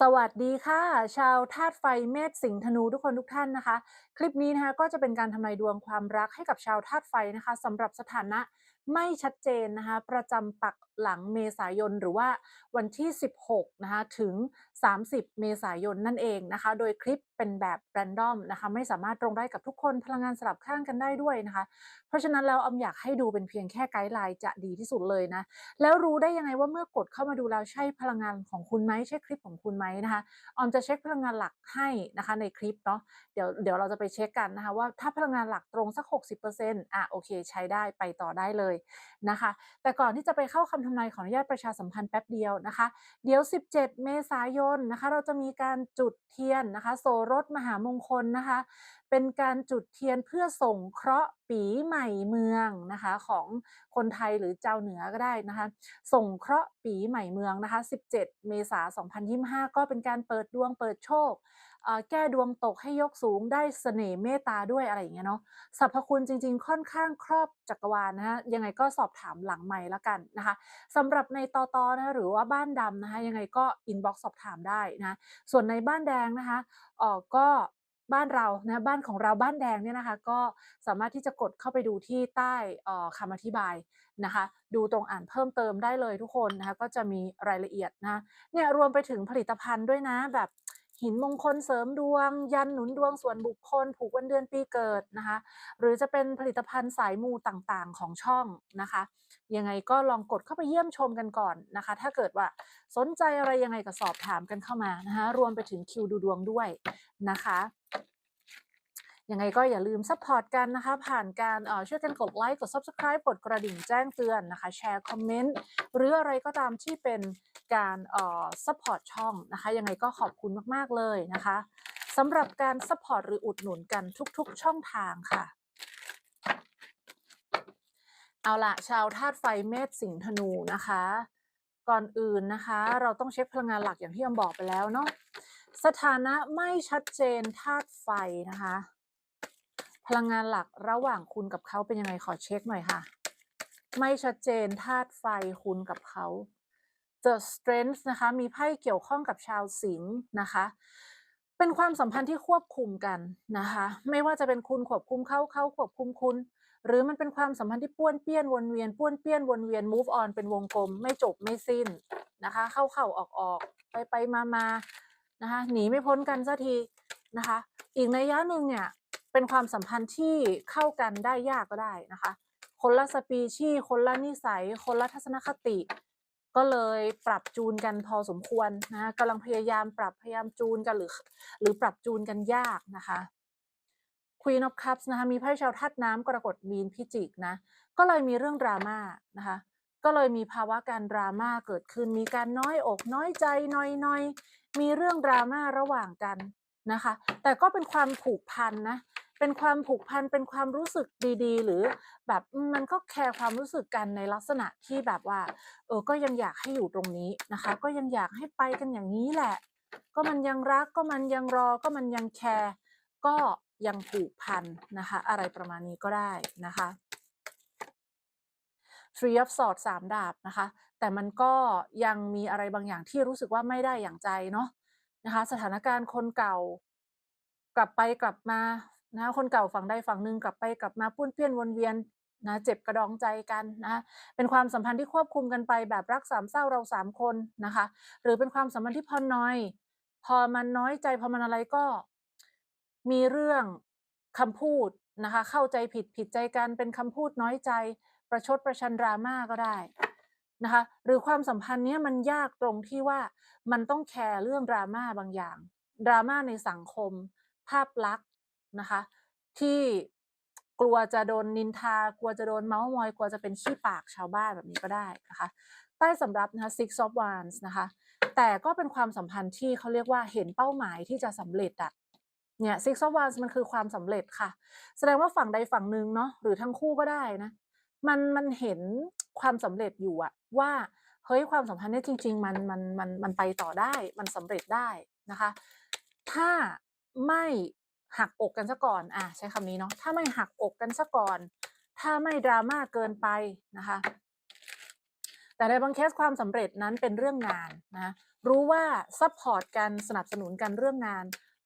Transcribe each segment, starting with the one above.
สวัสดีค่ะ ชาวธาตุไฟเมษสิงห์ธนูทุกคนทุกท่านนะคะ คลิปนี้นะคะก็จะเป็นการทำนายดวงความรักให้กับชาวธาตุไฟนะคะสำหรับสถานะไม่ชัดเจนนะคะประจำปักหลังเมษายนหรือว่าวันที่ 16นะคะถึง 30 เมษายนนั่นเองนะคะ โดยคลิปเป็นแบบแรนดอมนะคะไม่สามารถตรงได้กับทุกคนพลังงานสลับข้างกันได้ด้วยนะคะ เพราะฉะนั้นแล้วอมอยากให้ดูเป็นเพียงแค่ไกด์ไลน์จะดีที่สุดเลยนะ แล้วรู้ได้ยังไงว่าเมื่อกดเข้ามาดูแล้วใช่พลังงานของคุณไหมใช่คลิปของคุณไหมนะคะออมจะเช็คพลังงานหลักให้นะคะในคลิปเนาะเดี๋ยวเดี๋ยวเราจะไปเช็คกันนะคะว่าถ้าพลังงานหลักตรงสัก 60%อะโอเค ใช้ได้ไปต่อได้เลยนะคะ แต่ก่อนที่จะไปเข้าคำทำนายขออนุญาตประชาสัมพันธ์แป๊บเดียวนะคะ เดี๋ยว 17 เมษายนนะคะ เราจะมีการจุดเทียนนะคะโสรถมหามงคลนะคะ เป็นการจุดเทียนเพื่อส่งเคราะห์ปีใหม่เมืองนะคะ ของคนไทยหรือเจ้าเหนือก็ได้นะคะ ส่งเคราะห์ปีใหม่เมืองนะคะ 17 เมษายน 2025 ก็เป็นการเปิดดวงเปิดโชค แก้ดวงตกให้ยกสูงได้เสน่ห์เมตตาด้วยอะไรอย่างเงี้ยเนาะสรรพคุณจริง ๆ ค่อนข้างครอบจักรวาลนะคะยังไงก็สอบถามหลังใหม่ละกันนะคะสำหรับในตอตอนะคะหรือว่าบ้านดำนะคะยังไงก็อินบ็อกซ์สอบถามได้นะส่วนในบ้านแดงนะคะเออก็บ้านเรานะบ้านของเราบ้านแดงเนี่ยนะคะ ก็สามารถที่จะกดเข้าไปดูที่ใต้คำอธิบายนะคะ ดูตรงอ่านเพิ่มเติมได้เลยทุกคนนะคะ ก็จะมีรายละเอียดนะเนี่ยรวมไปถึงผลิตภัณฑ์ด้วยนะแบบ หินมงคลเสริมดวง ยันหนุนดวงส่วนบุคคล ผูกวันเดือนปีเกิดนะคะ หรือจะเป็นผลิตภัณฑ์สายมูต่างๆของช่องนะคะ ยังไงก็ลองกดเข้าไปเยี่ยมชมกันก่อนนะคะ ถ้าเกิดว่าสนใจอะไรยังไงก็สอบถามกันเข้ามานะคะ รวมไปถึงคิวดูดวงด้วยนะคะ ยังไงก็อย่าลืมซัพพอร์ตกันนะคะ ผ่านการเอ่อช่วยกันกดไลค์กด Subscribe กดกระดิ่งแจ้งเตือนนะคะ แชร์คอมเมนต์หรืออะไรก็ตามที่เป็นการเอ่อซัพพอร์ตช่องนะคะ ยังไงก็ขอบคุณมากๆเลยนะคะสำหรับการซัพพอร์ตหรืออุดหนุนกันทุกๆ ช่องทางค่ะเอาละชาวธาตุไฟเมษสิงห์ธนูนะคะ ก่อนอื่นนะคะ เราต้องเช็คพลังงานหลักอย่างที่ออมบอกไปแล้วเนาะสถานะไม่ชัดเจนธาตุไฟนะคะ พลังงานหลักระหว่างคุณกับเขาเป็นยังไงขอเช็คหน่อยค่ะ ไม่ชัดเจนธาตุไฟคุณกับเขา The Strength นะคะมีไพ่เกี่ยวข้องกับชาวสิงห์นะคะ เป็นความสัมพันธ์ที่ควบคุมกันนะคะ ไม่ว่าจะเป็นคุณควบคุมเขาเขาควบคุมคุณ หรือมันเป็นความสัมพันธ์ที่ป้วนเปี้ยนวนเวียนป้วนเปี้ยนวนเวียน move on เป็นวงกลม ไม่จบไม่สิ้นนะคะ เข้าเข้าออกออกไปไปมามานะคะหนีไม่พ้นกันสักทีนะคะ อีกในยยะหนึ่งเนี่ย เป็นความสัมพันธ์ที่เข้ากันได้ยากก็ได้นะคะ คนละสปีชีคนละนิสัย คนละทัศนคติ ก็เลยปรับจูนกันพอสมควรนะกำลังพยายามปรับพยายามจูนกันหรือ หรือปรับจูนกันยากนะคะ Queen of Cups นะคะมีไพ่ชาวธาตุน้ำกรกฎมีนพิจิกนะก็เลยมีเรื่องดราม่านะคะก็เลยมีภาวะการดราม่าเกิดขึ้น มีการน้อยอกน้อยใจน้อยน้อยมีเรื่องดราม่าระหว่างกันนะคะ แต่ก็เป็นความผูกพันนะ เป็นความผูกพันเป็นความรู้สึกดี ๆ หรือแบบมมันก็แคร์ความรู้สึกกันในลักษณะที่แบบว่า เออก็ยังอยากให้อยู่ตรงนี้นะคะ ก็ยังอยากให้ไปกันอย่างนี้แหละ ก็มันยังรักก็มันยังรอก็มันยังแคร์ก็ยังผูกพันนะคะ อะไรประมาณนี้ก็ได้นะคะ Three of Swords สามดาบนะคะ แต่มันก็ยังมีอะไรบางอย่างที่รู้สึกว่าไม่ได้อย่างใจเนาะนะคะ สถานการณ์คนเก่ากลับไปกลับมา นะคนเก่าฝั่งใดฝั่งหนึ่งกลับไปกลับมาป้นเปี้ยนวนเวียนนะเจ็บกระดองใจกันนะคะเป็นความสัมพันธ์ที่ควบคุมกันไปแบบรักสามเศร้าเราสามคนนะคะ หรือเป็นความสัมพันธ์ที่พอน้อย พอมันน้อยใจพอมันอะไรก็ มีเรื่องคำพูดนะคะ เข้าใจผิดผิดใจกันเป็นคำพูดน้อยใจ ประชดประชันดราม่าก็ได้นะคะ หรือความสัมพันธ์เนี้ยมันยากตรงที่ว่ามันต้องแคร์เรื่องดราม่าบางอย่างดราม่าในสังคม ภาพลักษณ์ นะคะ ที่กลัวจะโดนนินทา กลัวจะโดนเมาส์มอย กลัวจะเป็นขี้ปากชาวบ้านแบบนี้ก็ได้นะคะ ใต้สำรับนะคะ six of wands นะคะ แต่ก็เป็นความสัมพันธ์ที่เขาเรียกว่าเห็นเป้าหมายที่จะสำเร็จอะเนี่ย six of wands มันคือความสำเร็จค่ะ แสดงว่าฝั่งใดฝั่งหนึ่งเนาะหรือทั้งคู่ก็ได้นะ มันมันเห็นความสำเร็จอยู่อะว่าเฮ้ยความสัมพันธ์เนี่ยจริง ๆ มันมันมันมันไปต่อได้มันสำเร็จได้นะคะ ถ้าไม่ หักอกกันซะก่อนอะใช้คำนี้เนาะถ้าไม่หักอกกันซะก่อน ถ้าไม่ดราม่าเกินไปนะคะ แต่ในบางเคสความสำเร็จนั้นเป็นเรื่องงานนะรู้ว่าซัพพอร์ตกันสนับสนุนกันเรื่องงาน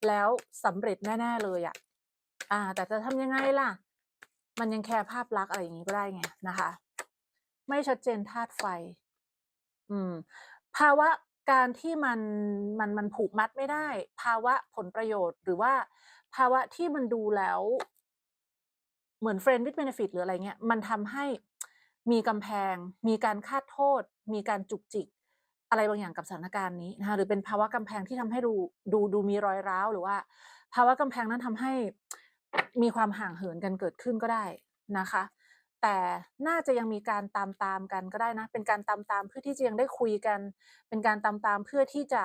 แล้วสำเร็จแน่ ๆ เลยอะอ่า แต่จะทำยังไงล่ะ มันยังแคร์ภาพลักษณ์อะไรอย่างงี้ก็ได้ไงนะคะ ไม่ชัดเจนธาตุไฟ อืม ภาวะการที่มันมันมันผูกมัดไม่ได้ ภาวะผลประโยชน์หรือว่า ภาวะที่มันดูแล้ว เหมือน friend with benefit หรืออะไรเงี้ย มันทำให้มีกำแพง มีการคาดโทษ มีการจุกจิก อะไรบางอย่างกับสถานการณ์นี้นะคะหรือเป็นภาวะกำแพงที่ทำให้ดูดูดูมีรอยร้าวหรือว่า ภาวะกำแพงนั้นทำให้มีความห่างเหินกันเกิดขึ้นก็ได้นะคะ แต่น่าจะยังมีการตามๆกันก็ได้นะ เป็นการตามๆเพื่อที่จะยังได้คุยกัน เป็นการตามๆเพื่อที่จะ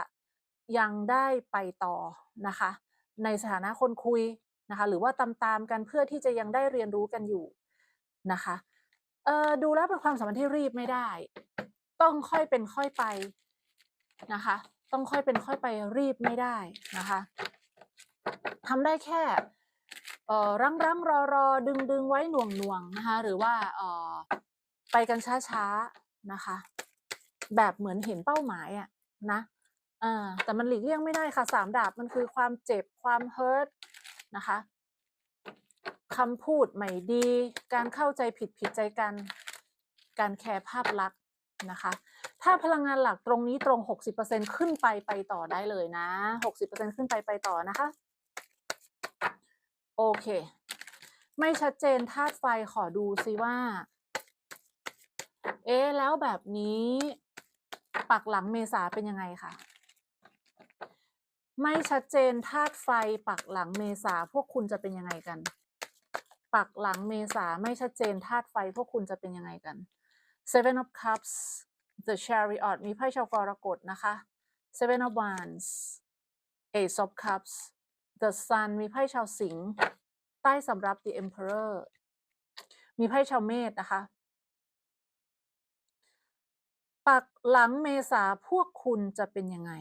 ยังได้ไปต่อนะคะ ในสถานะคนคุยนะคะหรือว่าตามๆกันเพื่อที่จะยังได้เรียนรู้กันอยู่นะคะเออดูแล้วเป็นความสัมพันธ์ที่รีบไม่ได้ ต้องค่อยเป็นค่อยไปนะคะ ต้องค่อยเป็นค่อยไปรีบไม่ได้นะคะทำได้แค่เอ่อรั้งๆรอๆดึงไว้หน่วงๆนะคะหรือว่าเออไปกันช้าๆนะคะ แบบเหมือนเห็นเป้าหมายอะนะ อาแต่มันหลีกเลี่ยงไม่ได้ค่ะสามดาบมันคือความเจ็บความ hurt นะคะคำพูดไม่ดี การเข้าใจผิดผิดใจกัน การแคร์ภาพลักษณ์นะคะ ถ้าพลังงานหลักตรงนี้ตรง 60%ขึ้นไปไปต่อได้เลยนะ 60%ขึ้นไปไปต่อนะคะ โอเค ไม่ชัดเจนธาตุไฟขอดูซิว่า เอ๊แล้วแบบนี้ ปักหลังเมษาเป็นยังไงคะ? ไม่ชัดเจนธาตุไฟปักหลังเมษาพวกคุณจะเป็นยังไงกัน?ปักหลังเมษาไม่ชัดเจนธาตุไฟพวกคุณจะเป็นยังไงกัน? Seven of Cups The Chariot มีไพ่ชาวกรกฎนะคะ Seven of Wands Ace of Cups The Sun มีไพ่ชาวสิงห์ใต้สำรับ The Emperor มีไพ่ชาวเมษนะคะ ปักหลังเมษาพวกคุณจะเป็นยังไง?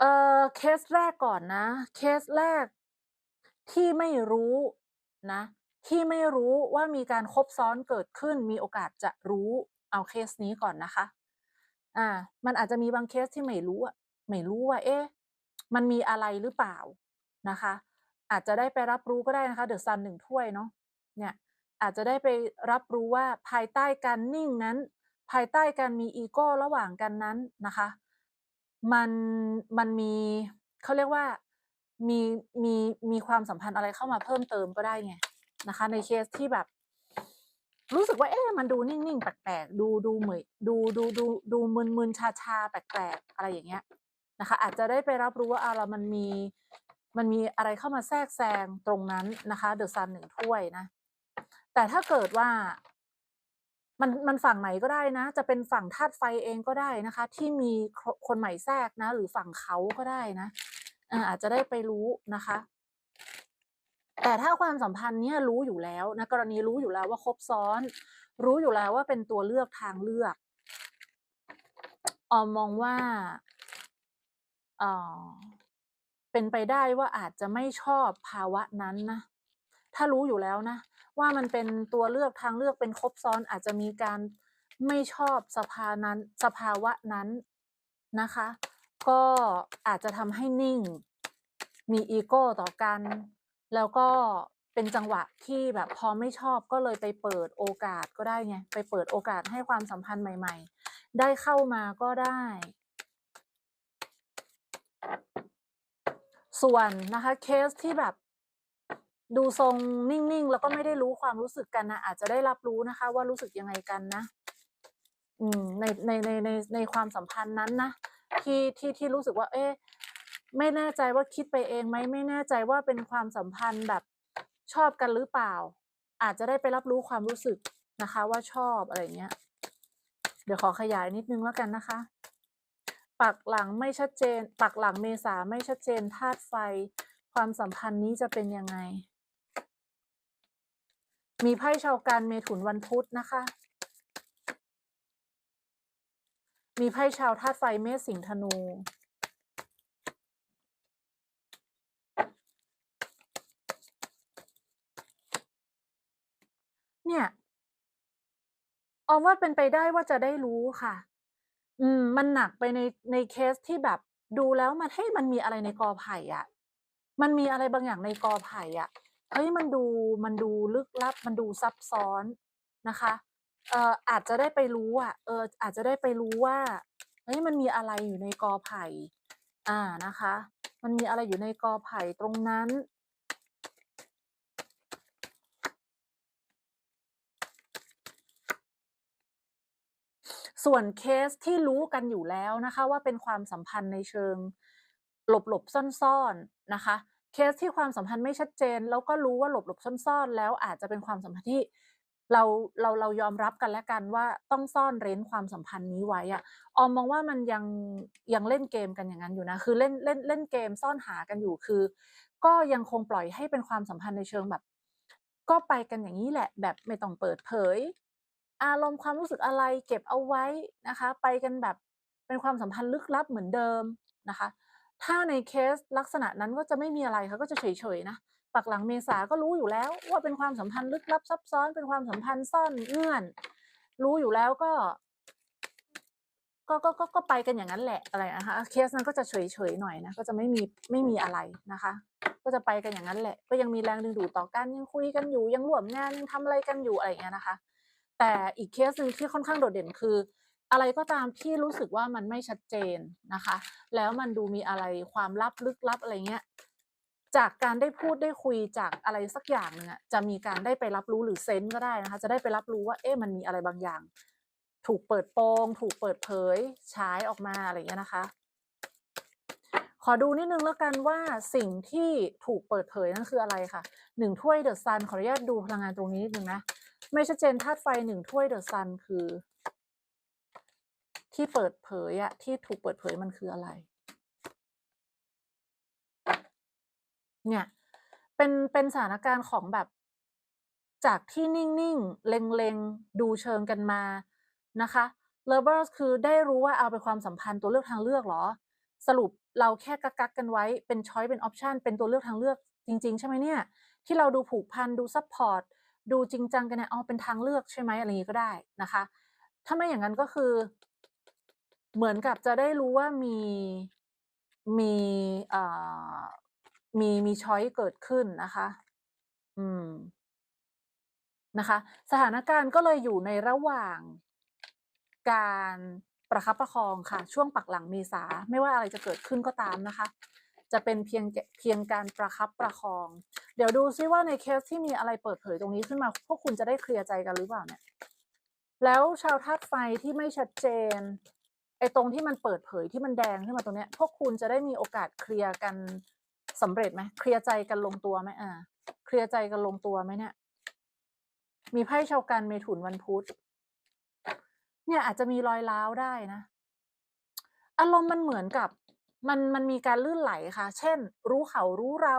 เอ่อเคสแรกก่อนนะ เคสแรกที่ไม่รู้นะ ที่ไม่รู้ว่ามีการคบซ้อนเกิดขึ้น มีโอกาสจะรู้เอาเคสนี้ก่อนนะคะ อ่า มันอาจจะมีบางเคสที่ไม่รู้อะไม่รู้ว่า เอ๊ะมันมีอะไรหรือเปล่านะคะ อาจจะได้ไปรับรู้ก็ได้นะคะ The Sun 1ถ้วยเนาะเนี่ยอาจจะได้ไปรับรู้ว่าภายใต้การนิ่งนั้น ภายใต้การมีอีโก้ระหว่างกันนั้นนะคะ มันมันมีเขาเรียกว่ามีมีมีความสัมพันธ์อะไรเข้ามาเพิ่มเติมก็ได้ไงนะคะ ในเคสที่แบบ รู้สึกว่าเอ๊ะมันดูนิ่งๆแปลกๆดูดูเหมยดูดูดูดูมึนๆชาๆแปลกๆอะไรอย่างเงี้ยนะคะ อาจจะได้ไปรับรู้ว่าอาเรามันมีมันมีอะไรเข้ามาแทรกแซงตรงนั้นนะคะ The Sun 1ถ้วยนะ แต่ถ้าเกิดว่า มันมันฝั่งไหนก็ได้นะ จะเป็นฝั่งธาตุไฟเองก็ได้นะคะ ที่มีคนใหม่แทรกนะ หรือฝั่งเขาก็ได้นะอาจจะได้ไปรู้นะคะ แต่ถ้าความสัมพันธ์เนี้ยรู้อยู่แล้วนะกรณีรู้อยู่แล้วว่าคบซ้อน รู้อยู่แล้วว่าเป็นตัวเลือกทางเลือกออมมองว่าเออเป็นไปได้ว่าอาจจะไม่ชอบภาวะนั้นนะถ้ารู้อยู่แล้วนะ ว่ามันเป็นตัวเลือกทางเลือกเป็นคบซ้อนอาจจะมีการไม่ชอบสภานั้นสภาวะนั้นนะคะ ก็อาจจะทำให้นิ่ง มีอีโก้ต่อกัน แล้วก็เป็นจังหวะที่แบบพอไม่ชอบก็เลยไปเปิดโอกาสก็ได้ไงไปเปิดโอกาสให้ความสัมพันธ์ใหม่ ๆ ได้เข้ามาก็ได้ ส่วนนะคะเคสที่แบบ ดูทรงนิ่งๆ แล้วก็ไม่ได้รู้ความรู้สึกกันนะอาจจะได้รับรู้นะคะ ว่ารู้สึกยังไงกันนะ อืมในในในในในความสัมพันธ์นั้นนะที่ที่ที่รู้สึกว่า เอ๊ะไม่แน่ใจว่าคิดไปเองไหมไม่แน่ใจว่าเป็นความสัมพันธ์แบบชอบกันหรือเปล่า อาจจะได้ไปรับรู้ความรู้สึกนะคะ ว่าชอบอะไรเงี้ย เดี๋ยวขอขยายนิดนึงแล้วกันนะคะ ปักหลังไม่ชัดเจน ปักหลังเมษาไม่ชัดเจนธาตุไฟ ความสัมพันธ์นี้จะเป็นยังไง? มีไพ่ชาวกันเมถุนวันพุธนะคะ มีไพ่ชาวธาตุไฟเมษสิงธนู เนี่ยออมว่าเป็นไปได้ว่าจะได้รู้ค่ะ อืม มันหนักไปในในเคสที่แบบดูแล้วมันเฮ้มันมีอะไรในกอไผ่อะมันมีอะไรบางอย่างในกอไผ่อะ เฮ้ยมันดูมันดูลึกลับ มันดูซับซ้อนนะคะเอ่ออาจจะได้ไปรู้อะเอออาจจะได้ไปรู้ว่าเฮ้ยมันมีอะไรอยู่ในกอไผ่อ่านะคะ มันมีอะไรอยู่ในกอไผ่ตรงนั้นส่วนเคสที่รู้กันอยู่แล้วนะคะ ว่าเป็นความสัมพันธ์ในเชิงหลบๆซ่อนๆนะคะ เคสที่ความสัมพันธ์ไม่ชัดเจน แล้วก็รู้ว่าหลบๆซ่อนๆแล้วอาจจะเป็นความสัมพันธ์ที่เราเราเรายอมรับกันและกันว่าต้องซ่อนเร้นความสัมพันธ์นี้ไว้อะออมมองว่ามันยังยังเล่นเกมกันอย่างนั้นอยู่นะ คือเล่นเล่นเล่นเกมซ่อนหากันอยู่คือ ก็ยังคงปล่อยให้เป็นความสัมพันธ์ในเชิงแบบ ก็ไปกันอย่างงี้แหละ แบบไม่ต้องเปิดเผย อารมณ์ความรู้สึกอะไรเก็บเอาไว้นะคะ ไปกันแบบเป็นความสัมพันธ์ลึกลับเหมือนเดิมนะคะ ถ้าในเคสลักษณะนั้นก็จะไม่มีอะไรค่ะก็จะเฉยๆนะปักหลังเมษาก็รู้อยู่แล้ว ว่าเป็นความสัมพันธ์ลึกลับซับซ้อนเป็นความสัมพันธ์ซ่อนเงื่อน รู้อยู่แล้วก็ก็ก็ก็ก็ไปกันอย่างนั้นแหละอะไรนะคะเคสนั้นก็จะเฉยๆหน่อยนะก็จะไม่มีไม่มีอะไรนะคะ ก็จะไปกันอย่างนั้นแหละ ก็ยังมีแรงดึงดูดต่อกันยังคุยกันอยู่ยังร่วมงานยังทำอะไรกันอยู่อะไรอย่างเงี้ยนะคะ แต่อีกเคสหนึ่งที่ค่อนข้างโดดเด่นคือ อะไรก็ตามที่รู้สึกว่ามันไม่ชัดเจนนะคะ แล้วมันดูมีอะไรความลับลึกลับอะไรเงี้ยจากการได้พูดได้คุยจากอะไรสักอย่างนึ่งอะจะมีการได้ไปรับรู้หรือเซนก็ได้นะคะ จะได้ไปรับรู้ว่าเอ๊ะมันมีอะไรบางอย่าง ถูกเปิดโปง ถูกเปิดเผยฉายออกมาอะไรเงี้ยนะคะ ขอดูนิดนึงแล้วกันว่าสิ่งที่ถูกเปิดเผยนั่นคืออะไรค่ะ1ถ้วย The Sun ขออนุญาตดูพลังงานตรงนี้นิดนึงนะไม่ชัดเจนธาตุไฟ1ถ้วย The Sun คือ ที่เปิดเผยอะที่ถูกเปิดเผยมันคืออะไร?เนี่ย เป็นเป็นสถานการณ์ของแบบ จากที่นิ่งๆ เล็งๆ ดูเชิงกันมานะคะ Lovers คือได้รู้ว่าเอาเป็นความสัมพันธ์ตัวเลือกทางเลือกหรอ สรุปเราแค่กักๆกันไว้เป็นช้อยเป็นออปชันเป็นตัวเลือกทางเลือกจริง ๆ ใช่ไหมเนี่ย ที่เราดูผูกพันดูซัปพอร์ตดูจริงจังกันเนี่ยอ๋อเป็นทางเลือกใช่ไหมอะไรงี้ก็ได้นะคะ ถ้าไม่อย่างนั้นก็คือ เหมือนกับจะได้รู้ว่ามีมีเอ่อมีมีช้อยเกิดขึ้นนะคะ อืมนะคะ สถานการณ์ก็เลยอยู่ในระหว่างการประคับประคองค่ะ ช่วงปักหลังเมษาไม่ว่าอะไรจะเกิดขึ้นก็ตามนะคะ จะเป็นเพียงเพียงการประคับประคอง เดี๋ยวดูซิว่าในเคสที่มีอะไรเปิดเผยตรงนี้ขึ้นมา พวกคุณจะได้เคลียร์ใจกันหรือเปล่าเนี่ย?แล้วชาวธาตุไฟที่ไม่ชัดเจน ไอ้ตรงที่มันเปิดเผยที่มันแดงขึ้นมาตรงเนี้ย พวกคุณจะได้มีโอกาสเคลียร์กันสำเร็จไหม?เคลียร์ใจกันลงตัวไหม?อ่า เคลียร์ใจกันลงตัวไหมเนี่ย?มีไพ่ชาวกันเมถุนวันพุธ เนี่ยอาจจะมีรอยร้าวได้นะ อารมณ์มันเหมือนกับ มันมันมีการลื่นไหลค่ะ เช่น รู้เขารู้เรา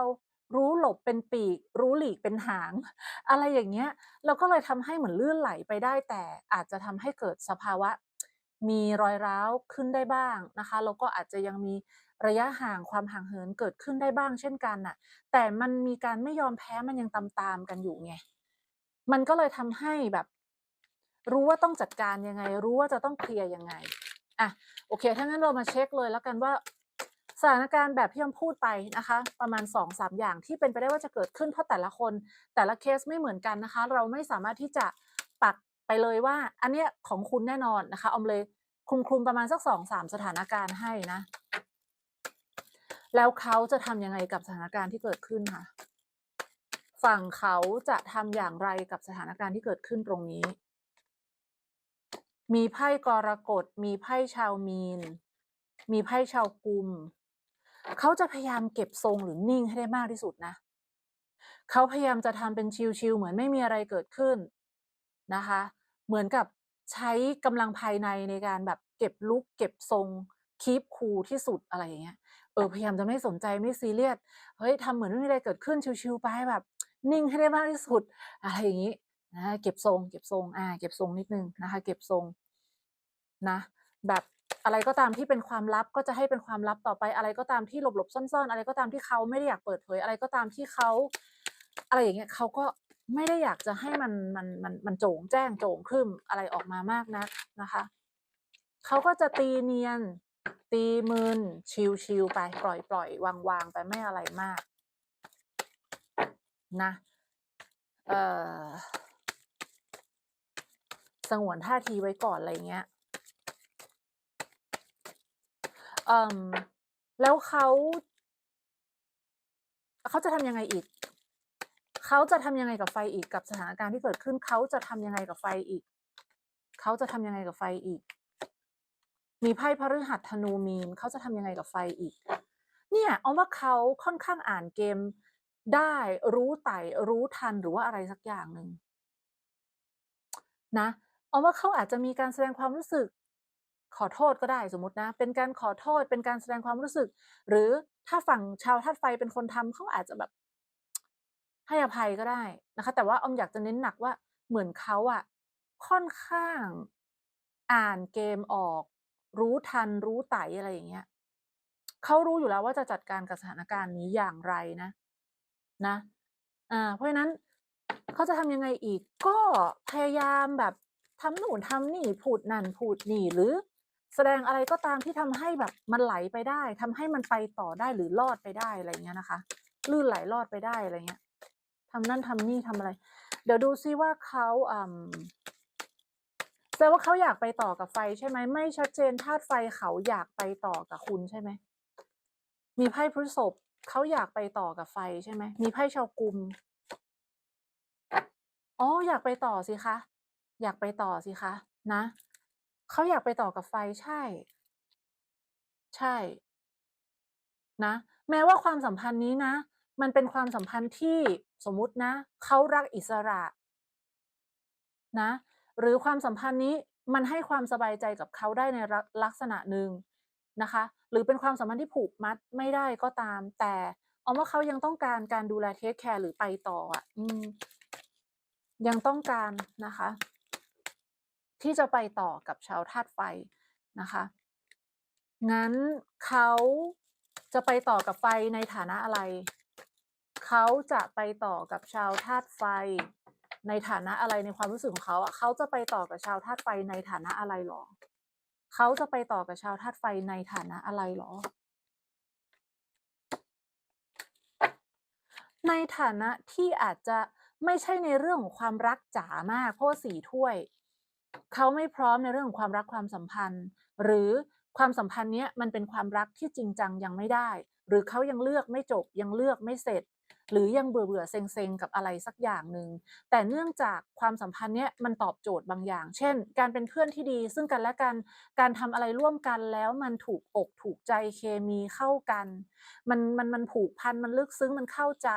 รู้หลบเป็นปีก รู้หลีกเป็นหาง อะไรอย่างเงี้ยแล้วก็เลยทำให้เหมือนลื่นไหลไปได้ แต่อาจจะทำให้เกิดสภาวะ มีรอยร้าวขึ้นได้บ้างนะคะแล้วก็อาจจะยังมีระยะห่างความห่างเหินเกิดขึ้นได้บ้างเช่นกันน่ะ แต่มันมีการไม่ยอมแพ้มันยังตามๆกันอยู่ไงมันก็เลยทำให้แบบ รู้ว่าต้องจัดการยังไง รู้ว่าจะต้องเคลียร์ยังไงอะโอเคถ้างั้นเรามาเช็กเลยแล้วกันว่าสถานการณ์แบบที่ออมพูดไปนะคะ ประมาณ2-3อย่างที่เป็นไปได้ว่าจะเกิดขึ้นเพราะแต่ละคนแต่ละเคสไม่เหมือนกันนะคะ เราไม่สามารถที่จะปัก ไปเลยว่า อันเนี้ยของคุณแน่นอนนะคะออมเลยคลุมๆประมาณสัก2-3สถานการณ์ให้นะ แล้วเขาจะทำยังไงกับสถานการณ์ที่เกิดขึ้นค่ะ ฝั่งเขาจะทำอย่างไรกับสถานการณ์ที่เกิดขึ้นตรงนี้ มีไพ่กรกฎมีไพ่ชาวมีน มีไพ่ชาวกุมเขาจะพยายามเก็บทรงหรือนิ่งให้ได้มากที่สุดนะเขาพยายามจะทำเป็นชิลๆเหมือนไม่มีอะไรเกิดขึ้นนะคะ เหมือนกับใช้กำลังภายในในการแบบเก็บลุกเก็บทรง keep cool ที่สุดอะไรอย่างเงี้ยเออพยายามจะไม่สนใจไม่ซีเรียสเฮ้ยทำเหมือนไม่มีอะไรเกิดขึ้นชิลๆไปแบบ นิ่งให้ได้มากที่สุด อะไรอย่างงี้อาเก็บทรง เก็บทรงอ่าเก็บทรงนิดนึงนะคะ เก็บทรงนะ แบบอะไรก็ตามที่เป็นความลับก็จะให้เป็นความลับต่อไปอะไรก็ตามที่หลบๆซ่อนๆ อะไรก็ตามที่เขาไม่ได้อยากเปิดเผย อะไรก็ตามที่เขาอะไรอย่างเงี้ยเขาก็ ไม่ได้อยากจะให้มันมันมันมันโจ่งแจ้งโจ่งครึ่มอะไรออกมามากนักนะคะเขาก็จะตีเนียน ตีมึนชิลๆไปปล่อยปล่อยวางวางไปไม่อะไรมาก นะเออสงวนท่าทีไว้ก่อนอะไรเงี้ยเออแล้วเขาเขาจะทำยังไงอีก เขาจะทำยังไงกับไฟอีกกับสถานการณ์ที่เกิดขึ้น เขาจะทำยังไงกับไฟอีก เขาจะทำยังไงกับไฟอีก มีไพ่พฤหัสธนูมีนเขาจะทำยังไงกับไฟอีก เนี่ยเอาว่าเขาค่อนข้างอ่านเกม ได้รู้ไต่รู้ทันหรือว่าอะไรสักอย่างหนึ่งนะเอาว่าเขาอาจจะมีการแสดงความรู้สึก ขอโทษก็ได้สมมตินะ เป็นการขอโทษเป็นการแสดงความรู้สึก หรือถ้าฝั่งชาวธาตุไฟเป็นคนทำเขาอาจจะแบบ ให้อภัยก็ได้นะคะ แต่ว่าออมอยากจะเน้นหนักว่าเหมือนเขาอะค่อนข้างอ่านเกมออก รู้ทันรู้ไตอะไรอย่างเงี้ยเขารู้อยู่แล้วว่าจะจัดการกับสถานการณ์นี้อย่างไรนะนะ อ่า เพราะฉะนั้นเขาจะทำยังไงอีก ก็พยายามแบบทำนู่นทำนี่พูดนั่นพูดนี่หรือ แสดงอะไรก็ตามที่ทำให้แบบมันไหลไปได้ทำให้มันไปต่อได้หรือรอดไปได้อะไรเงี้ยนะคะ ลื่นไหลรอดไปได้อะไรเงี้ย ทำนั่นทำนี่ทำอะไร เดี๋ยวดูซิว่าเขาอืมแสดงว่าเขาอยากไปต่อกับไฟใช่ไหมไม่ชัดเจนธาตุไฟเขาอยากไปต่อกับคุณใช่ไหมมีไพ่พฤษภเขาอยากไปต่อกับไฟใช่ไหมมีไพ่ชาวกุมอ๋ออยากไปต่อสิคะอยากไปต่อสิคะนะเขาอยากไปต่อกับไฟใช่ ใช่ นะ แม้ว่าความสัมพันธ์นี้นะ มันเป็นความสัมพันธ์ที่ สมมุตินะเขารักอิสระนะ หรือความสัมพันธ์นี้มันให้ความสบายใจกับเขาได้ในลักษณะหนึ่งนะคะ หรือเป็นความสัมพันธ์ที่ผูกมัดไม่ได้ก็ตาม แต่เอาว่าเขายังต้องการการดูแลเทคแคร์หรือไปต่ออะอืมยังต้องการนะคะ ที่จะไปต่อกับชาวธาตุไฟนะคะ งั้นเขาจะไปต่อกับไฟในฐานะอะไร เขาจะไปต่อกับชาวธาตุไฟ ในฐานะอะไรในความรู้สึกของเขาอะเขาจะไปต่อกับชาวธาตุไฟในฐานะอะไรหรอ เขาจะไปต่อกับชาวธาตุไฟในฐานะอะไรหรอ ในฐานะที่อาจจะไม่ใช่ในเรื่องของความรักจ๋ามาก เพราะสี่ถ้วย เขาไม่พร้อมในเรื่องของความรักความสัมพันธ์ หรือความสัมพันธ์เนี้ยมันเป็นความรักที่จริงจังยังไม่ได้ หรือเขายังเลือกไม่จบยังเลือกไม่เสร็จ หรือยังเบื่อเบื่อเซ็งเซ็งกับอะไรสักอย่างหนึ่งแต่เนื่องจากความสัมพันธ์เนี้ยมันตอบโจทย์บางอย่าง เช่น การเป็นเพื่อนที่ดี ซึ่งกันและกันการทำอะไรร่วมกันแล้วมันถูกอกถูกใจเคมีเข้ากัน มันมันมันผูกพันมันลึกซึ้งมันเข้าใจ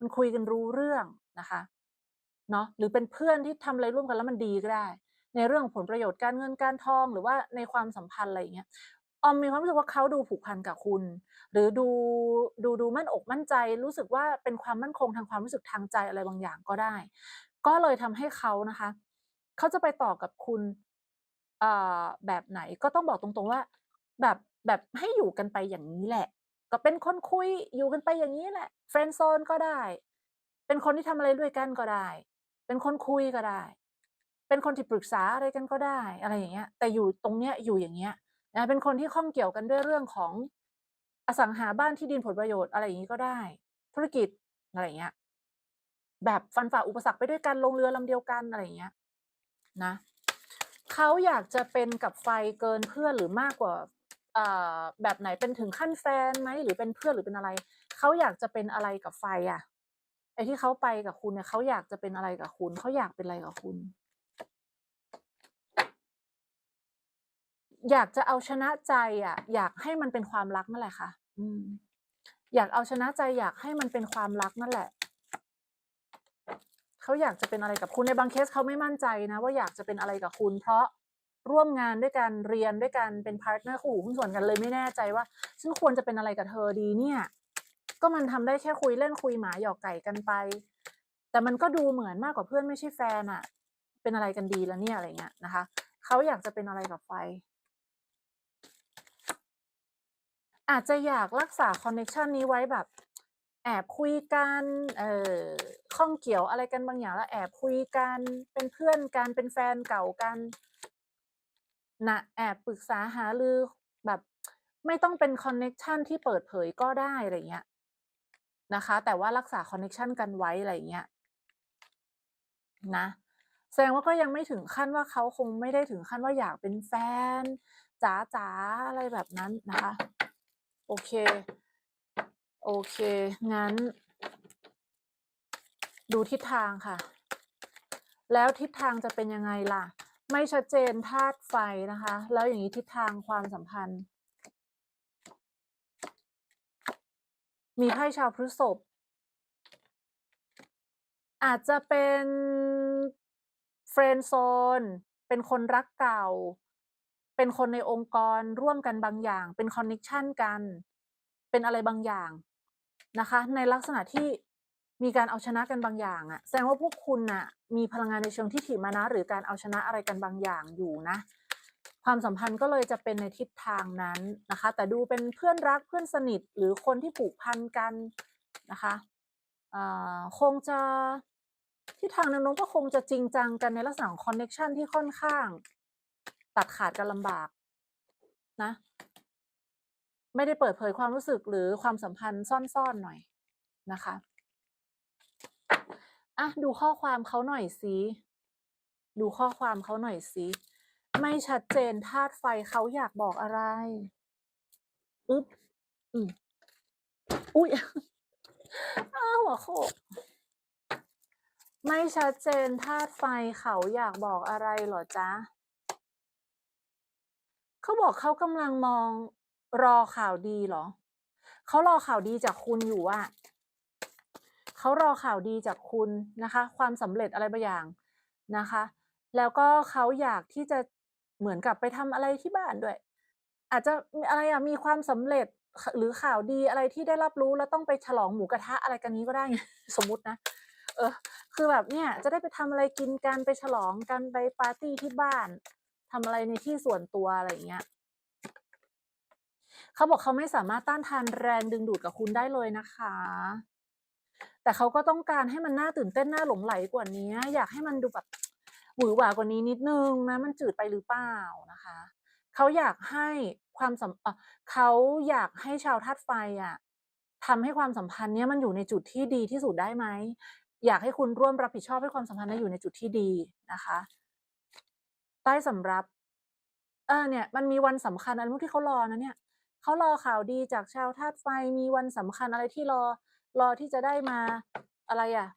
มันคุยกันรู้เรื่องนะคะเนาะหรือเป็นเพื่อนที่ทำอะไรร่วมกันแล้วมันดีก็ได้ ในเรื่องของผลประโยชน์การเงินการทอง หรือว่าในความสัมพันธ์อะไรอย่างเงี้ย ออมมีความรู้สึกว่าเขาดูผูกพันกับคุณ หรือดูดูดูมั่นอกมั่นใจ รู้สึกว่าเป็นความมั่นคงทางความรู้สึกทางใจอะไรบางอย่างก็ได้ ก็เลยทำให้เขานะคะ เขาจะไปต่อกับคุณเอ่อแบบไหนก็ต้องบอกตรงๆว่า แบบแบบให้อยู่กันไปอย่างนี้แหละ ก็เป็นคนคุยอยู่กันไปอย่างนี้แหละเฟรนด์โซนก็ได้ เป็นคนที่ทำอะไรด้วยกันก็ได้ เป็นคนคุยก็ได้ เป็นคนที่ปรึกษาอะไรกันก็ได้ อะไรอย่างเงี้ย แต่อยู่ตรงเนี้ยอยู่อย่างเงี้ย นะเป็นคนที่ข้องเกี่ยวกันด้วยเรื่องของอสังหาบ้านที่ดินผลประโยชน์อะไรอย่างงี้ก็ได้ ธุรกิจอะไรเงี้ย แบบฟันฝ่าอุปสรรคไปด้วยกันลงเรือลำเดียวกันอะไรเงี้ยนะเขาอยากจะเป็นกับไฟเกินเพื่อนหรือมากกว่าแบบไหนเป็นถึงขั้นแฟนไหมหรือเป็นเพื่อนหรือเป็นอะไรเขาอยากจะเป็นอะไรกับไฟอะไอ้ที่เขาไปกับคุณเนี่ยเขาอยากจะเป็นอะไรกับคุณเขาอยากเป็นอะไรกับคุณ อยากจะเอาชนะใจอะ อยากให้มันเป็นความรักนั่นแหละค่ะอืม อยากเอาชนะใจ อยากให้มันเป็นความรักนั่นแหละเขาอยากจะเป็นอะไรกับคุณในบางเคสเขาไม่มั่นใจนะว่าอยากจะเป็นอะไรกับคุณ เพราะร่วมงานด้วยกันเรียนด้วยกันเป็นพาร์ทเนอร์คู่หูหุ้นส่วนกันเลยไม่แน่ใจว่าฉันควรจะเป็นอะไรกับเธอดีเนี่ย ก็มันทำได้แค่คุยเล่นคุยหมาหยอกไก่กันไป แต่มันก็ดูเหมือนมากกว่าเพื่อนไม่ใช่แฟนอะเป็นอะไรกันดีแล้วเนี่ยอะไรเงี้ยนะคะเขาอยากจะเป็นอะไรกับไฟ อาจจะอยากรักษาคอนเน c t ชันนี้ไว้แบบ แอบคุยกันเอ่อข้องเกี่ยวอะไรกันบางอย่างแล้วแอบคุยกันเป็นเพื่อนกันเป็นแฟนเก่ากันนะแอบปรึกษาหารือแบบไม่ต้องเป็นคอนเน็ชันที่เปิดเผยก็ได้อะไรเงี้ยนะคะ แต่ว่ารักษาคอนเน็ชันกันไว้อะไรเงี้ยนะแสดงว่าก็ยังไม่ถึงขั้นว่าเขาคงไม่ได้ถึงขั้นว่าอยากเป็นแฟนจ๋าๆอะไรแบบนั้นนะคะ โอเค โอเค งั้น ดูทิศทางค่ะ แล้วทิศทางจะเป็นยังไงล่ะ ไม่ชัดเจนธาตุไฟนะคะ แล้วอย่างนี้ทิศทางความสัมพันธ์ มีไพ่ชาวพฤษภอาจจะเป็น friend zone เป็นคนรักเก่า เป็นคนในองค์กรร่วมกันบางอย่าง เป็นคอนเน็กชันกัน เป็นอะไรบางอย่างนะคะ ในลักษณะที่มีการเอาชนะกันบางอย่างอะแสดงว่าพวกคุณน่ะมีพลังงานในเชิงทิฏฐิมานะ หรือการเอาชนะอะไรกันบางอย่างอยู่นะ ความสัมพันธ์ก็เลยจะเป็นในทิศทางนั้นนะคะ แต่ดูเป็นเพื่อนรักเพื่อนสนิทหรือคนที่ผูกพันกันนะคะคงจะทิศทางนวโน้มก็คงจะจริงจังกันในลักษณะของคอนเน็กชันที่ค่อนข้าง ตัดขาดกันลำบากนะ ไม่ได้เปิดเผยความรู้สึกหรือความสัมพันธ์ซ่อนๆหน่อยนะคะอะดูข้อความเขาหน่อยสิดูข้อความเขาหน่อยสิไม่ชัดเจนธาตุไฟเขาอยากบอกอะไร?อึ๊บอืมอุ๊ยอ้าหัวโขกไม่ชัดเจนธาตุไฟเขาอยากบอกอะไรหรอจ๊ะ? เขาบอกเขากำลังมองรอข่าวดีเหรอ?เขารอข่าวดีจากคุณอยู่อะเขารอข่าวดีจากคุณนะคะ ความสำเร็จอะไรบางอย่างนะคะ แล้วก็เขาอยากที่จะเหมือนกับไปทำอะไรที่บ้านด้วย อาจจะอะไรอะมีความสำเร็จหรือข่าวดีอะไรที่ได้รับรู้แล้วต้องไปฉลองหมูกระทะอะไรกันงี้ก็ได้ไงสมมตินะ เออ คือแบบเนี่ยจะได้ไปทำอะไรกินกันไปฉลองกันไปปาร์ตี้ที่บ้าน ทำอะไรในที่ส่วนตัวอะไรอย่างเงี้ยเขาบอกเขาไม่สามารถต้านทานแรงดึงดูดกับคุณได้เลยนะคะ แต่เขาก็ต้องการให้มันน่าตื่นเต้นน่าหลงใหลกว่านี้ อยากให้มันดูแบบหวือหวากว่านี้นิดนึงนะ มันจืดไปหรือเปล่านะคะเขาอยากให้ความสัมเขาอยากให้ชาวธาตุไฟอะทำให้ความสัมพันธ์เนี้ยมันอยู่ในจุดที่ดีที่สุดได้ไหม?อยากให้คุณร่วมรับผิดชอบให้ความสัมพันธ์นี้ยอยู่ในจุดที่ดีนะคะ ใต้สำรับ เออเนี่ย มันมีวันสำคัญอันนู้นที่เขารอนะเนี่ยเขารอข่าวดีจากชาวธาตุไฟมีวันสำคัญอะไรที่รอ รอที่จะได้มาอะไรอะ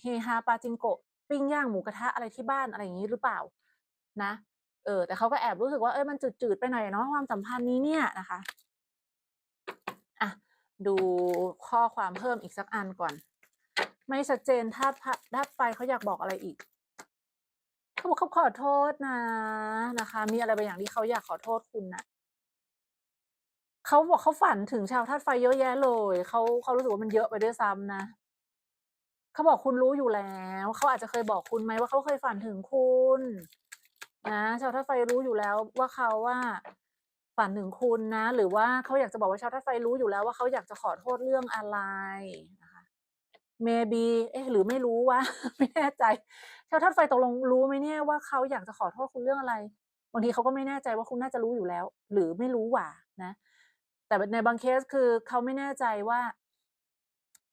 เฮฮาปาจิงโกะปิ้งย่างหมูกระทะอะไรที่บ้านอะไรอย่างงี้หรือเปล่า?นะเออแต่เขาก็แอบรู้สึกว่าเออมันจืดๆไปหน่อยเนาะความสัมพันธ์นี้เนี่ยนะคะอะดูข้อความเพิ่มอีกสักอันก่อน ไม่ชัดเจนธาตุพะธาตุไฟเขาอยากบอกอะไรอีก? เขาบอกเขาขอโทษนะนะคะ มีอะไรบางอย่างที่เขาอยากขอโทษคุณนะเขาบอกเขาฝันถึงชาวธาตุไฟเยอะแยะเลยเขาเขารู้สึกว่ามันเยอะไปด้วยซ้ำนะเขาบอกคุณรู้อยู่แล้วเขาอาจจะเคยบอกคุณไหมว่าเขาเคยฝันถึงคุณนะชาวธาตุไฟรู้อยู่แล้วว่าเขาอะฝันถึงคุณนะ หรือว่าเขาอยากจะบอกว่าชาวธาตุไฟรู้อยู่แล้วว่าเขาอยากจะขอโทษเรื่องอะไรนะคะ Maybe เอ๊ะหรือไม่รู้วะไม่แน่ใจ ชาวธาตุไฟตกลงรู้ไหมเนี่ยว่าเขาอยากจะขอโทษคุณเรื่องอะไร?บางทีเขาก็ไม่แน่ใจว่าคุณน่าจะรู้อยู่แล้ว หรือไม่รู้หว่านะ แต่ในบางเคสคือเขาไม่แน่ใจว่า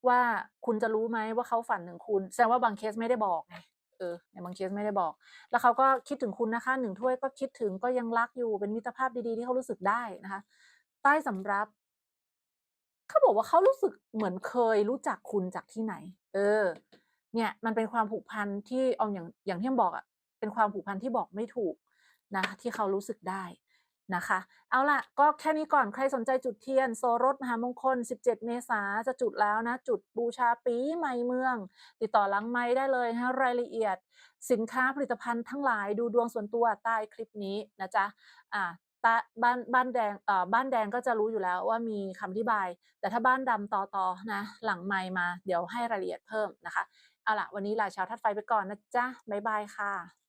ว่าคุณจะรู้ไหมว่าเขาฝันถึงคุณ แสดงว่าบางเคสไม่ได้บอกไงเออในบางเคสไม่ได้บอก แล้วเขาก็คิดถึงคุณนะคะ1ถ้วยก็คิดถึงก็ยังรักอยู่เป็นมิตรภาพดีๆที่เขารู้สึกได้นะคะ ใต้สำรับเขาบอกว่าเขารู้สึกเหมือนเคยรู้จักคุณจากที่ไหน เออ เนี่ยมันเป็นความผูกพันที่เอาอย่างอย่างที่บอกอะเป็นความผูกพันที่บอกไม่ถูกนะที่เขารู้สึกได้นะคะ เอาล่ะก็แค่นี้ก่อนใครสนใจจุดเทียนโสรสมหามงคล 17 เมษาจะจุดแล้วนะ จุดบูชาปีใหม่เมือง ติดต่อหลังไมค์ได้เลยนะรายละเอียด สินค้าผลิตภัณฑ์ทั้งหลายดูดวงส่วนตัวใต้คลิปนี้นะจ๊ะอ่าตาบ้านบ้านแดงเอ่อบ้านแดงก็จะรู้อยู่แล้วว่ามีคำอธิบาย แต่ถ้าบ้านดำตอตอนะ หลังไมค์มา เดี๋ยวให้รายละเอียดเพิ่มนะคะ เอาล่ะวันนี้ลาชาวทัดไฟไปก่อนนะจ๊ะบ๊ายบายค่ะ